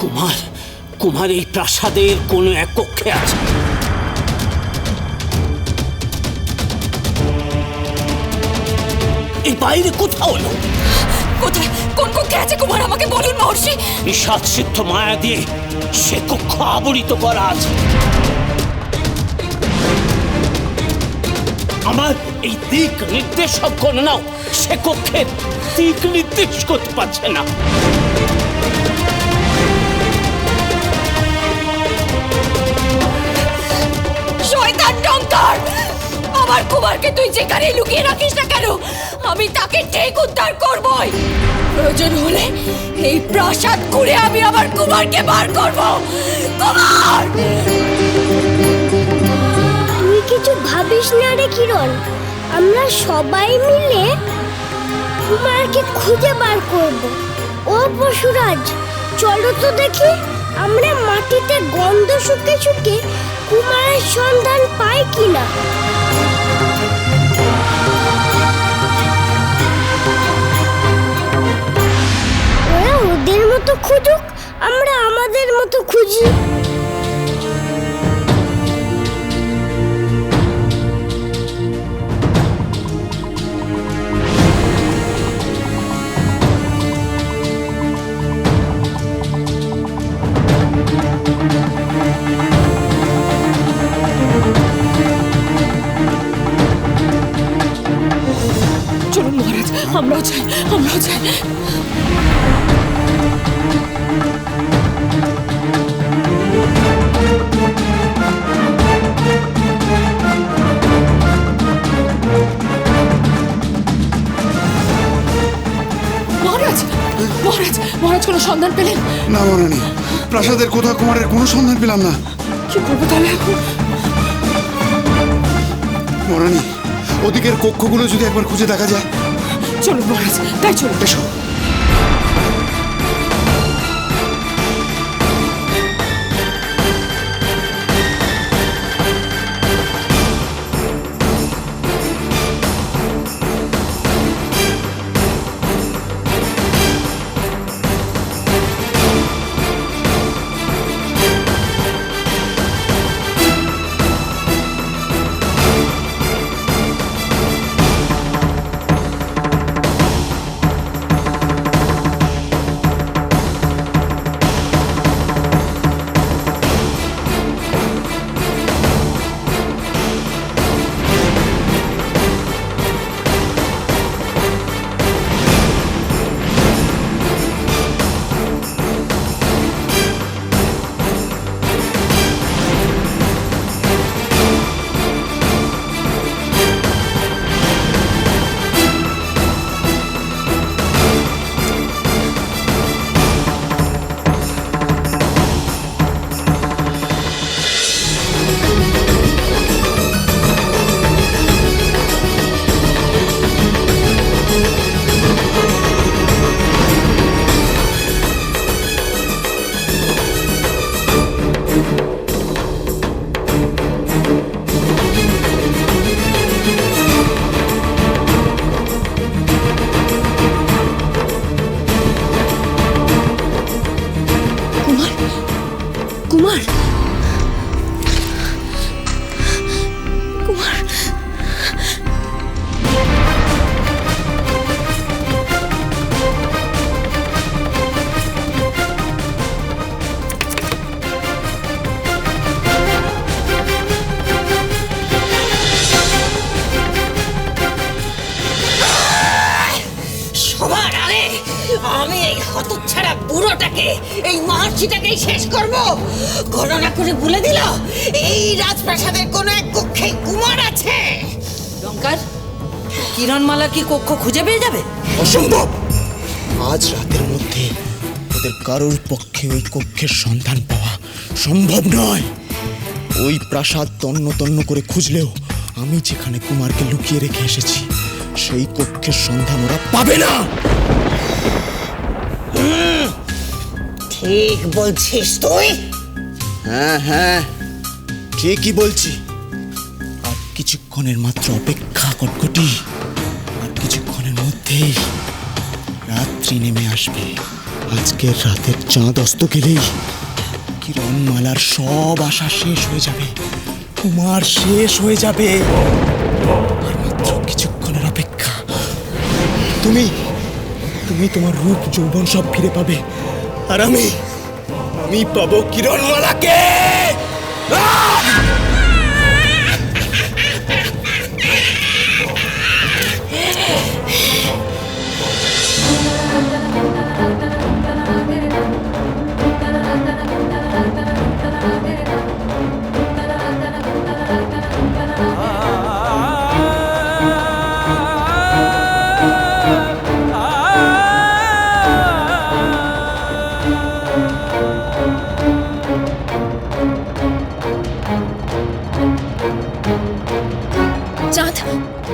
কুমার কুমার এই প্রাসাদের কোনো এক কক্ষে আছে। এই বাইরে কোথাও না। কোথায়? কোন কক্ষে আছে কুমার? আমাকে বলুন মহর্ষি। বিষাদ সিদ্ধ মায়া দিয়ে সে কক্ষ আবরিত করা আছে। আমার এই দিক নির্দেশক গণনাও সে কক্ষের দিক নির্দেশ করতে পারছে না। শয়তান ডঙ্কার আমার কুমারকে তুই যেখানে লুকিয়ে রাখিস না কেন আমি তাকে ঠিক উদ্ধার করবই। প্রয়োজন হলে এই প্রাসাদ ঘুরে আমি আমার কুমারকে বার করব। কুমার! তুই কিছু ভাবিস না রে কিরণ? আমরা সবাই মিলে কুমারকে খুঁজে বার করব। ও পশুরাজ চলো তো দেখি আমরা মাটিতে গন্ধ শুকে শুকে কুমারের সন্ধান পাই কিনা। ওরা ওদের মতো খুঁজুক, আমরা আমাদের মতো খুঁজি। আমরাও চাই আমরাও চাই। মহারাজ মহারাজ মহারাজ কোনো সন্ধান পেলেন? না মরানি প্রাসাদের কোথাও কুমারের কোনো সন্ধান পেলাম না। কি করব তাহলে? এখন মরানি ওদিকের কক্ষগুলো যদি একবার খুঁজে দেখা যায় চলুন মহারাজ তাই চলুন এসো কুমার বুড়োটাকে এই মহর্ষিটাকেই শেষ করব। গণনা করে বলে দিল এই রাজপ্রাসাদের কোনো এক কক্ষে কুমার আছে। লঙ্কার কিরণমালা কি কক্ষ খুঁজে পেয়ে যাবে? অসম্ভব! আজ রাতের মধ্যে ওদের কারোর পক্ষে ওই কক্ষের সন্ধান পাওয়া সম্ভব নয়। ওই প্রাসাদ তন্ন তন্ন করে খুঁজলেও আমি যেখানে কুমারকে লুকিয়ে রেখে এসেছি সেই কক্ষের সন্ধান ওরা পাবে না! ঠিক বলছিস তুই? হ্যাঁ হ্যাঁ। ঠিকই বলছি? আর কিছুক্ষণের মাত্র অপেক্ষা কটকটি, আর কিছুক্ষণের মধ্যেই রাত্রি নেমে আসবে। আজকের রাতের চাঁদ অস্ত গেলেই কিরণমালার সব আশা শেষ হয়ে যাবে, কুমার শেষ হয়ে যাবে। আর মাত্র কিছুক্ষণের অপেক্ষা। তুমি তুমি তোমার রূপ যৌবন সব ফিরে পাবে। আর আমি আমি পাবো কিরণমালাকে!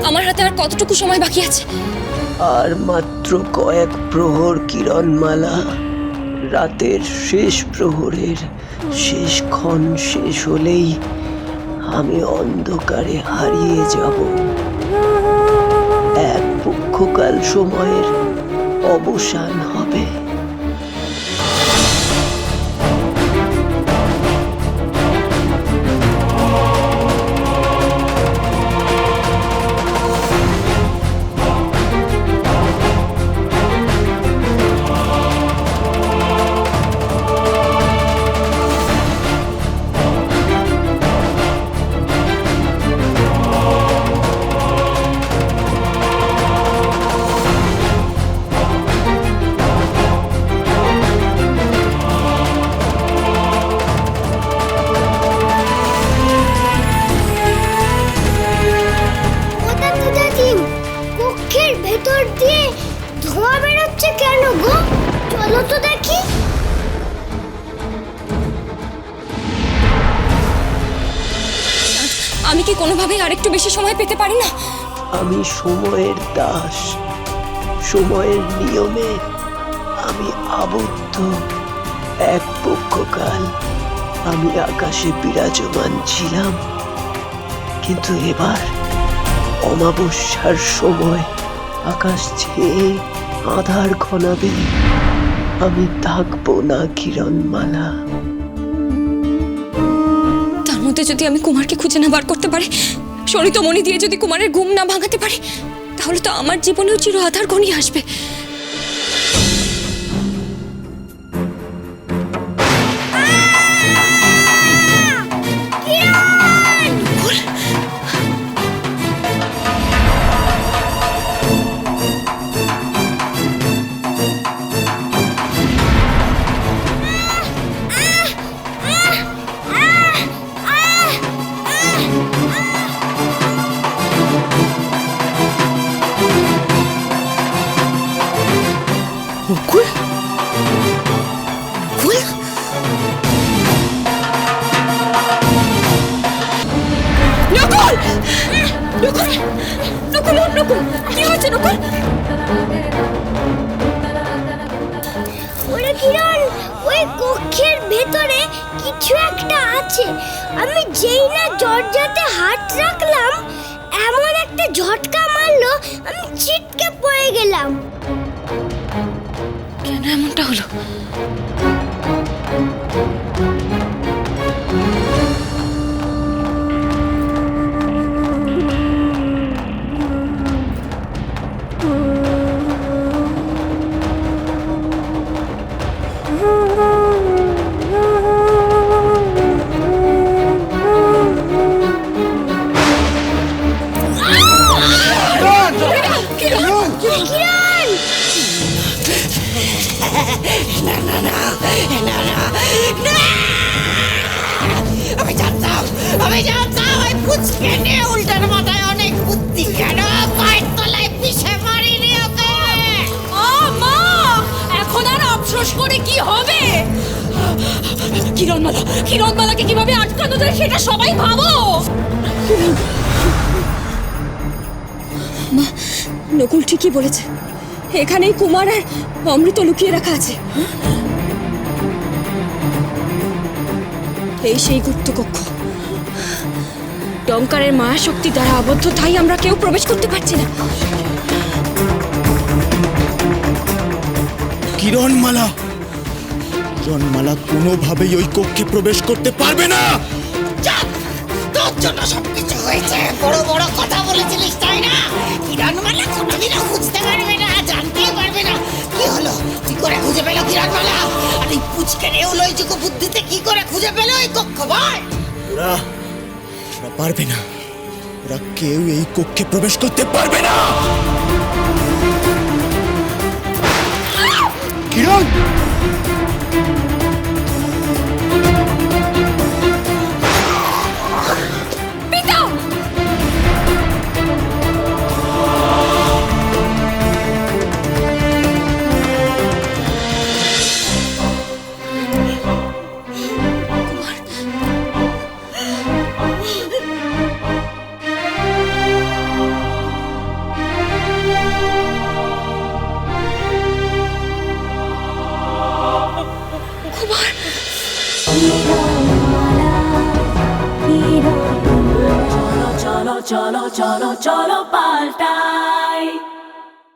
আমার হাতে আর কতটুকু সময় বাকি আছে? আর মাত্র কয়েক প্রহর কিরণমালা। রাতের শেষ প্রহরের শেষ ক্ষণ শেষ হলেই আমি অন্ধকারে হারিয়ে যাব। এক পক্ষকাল সময়ের অবসান হবে। ধোঁয়া কেন গো? চলো তো দেখি। আমি কি কোনোভাবেই আরেকটু বেশি সময় পেতে পারি না? আমি সময়ের দাস সময়ের নিয়মে আমি আবদ্ধ। এক পক্ষকাল আমি আকাশে বিরাজমান ছিলাম। কিন্তু এবার অমাবস্যার সময় আকাশ ছেয়ে আধার ঘনাবে আমি থাকব না কিরণমালা। তার মধ্যে যদি আমি কুমারকে খুঁজে না বার করতে পারি শনিত মণি দিয়ে যদি কুমারের ঘুম না ভাঙাতে পারি, তাহলে তো আমার জীবনেও চির আধার ঘনিয়ে আসবে। নকুল নকুল নকুল নকুল কি হয়েছে নকুল? ওরে কিরণ ওই কক্ষের ভেতরে কিছু একটা আছে। আমি যেই না দরজাতে হাত রাখলাম এমন একটা ঝটকা মারলো আমি ছিটকে পড়ে গেলাম। কেন এমনটা হলো? কিরণমালা কিরণমালাকে কীভাবে আটকানো যায় সেটা সবাই ভাবো। মা নকুল ঠিকই বলেছে। এখানেই কুমার আর অমৃত লুকিয়ে রাখা আছে। এই সেই গুপ্ত কক্ষ। ডঙ্কারের মায়া শক্তি দ্বারা আবদ্ধ তাই আমরা কেউ প্রবেশ করতে পারছি না। কিরণমালা কিরণমালা কোনোভাবেই ওই কক্ষে প্রবেশ করতে পারবে না! তোর জন্য সবকিছু হয়েছে। বড় বড় কথা বলেছিলিস তাই না? কিরণমালা কোনোদিনও খুঁজতে পারবে না জানতেই পারবে না। কি হলো? কি করে খুঁজে পেল কিরণমালা আর এই পুচকে নেউলইটুকু বুদ্ধিতে কি করে খুঁজে পেল এই কক্ষ বল? ওরা ওরা পারবে না। ওরা কেউ এই কক্ষে প্রবেশ করতে পারবে না! কিরণ!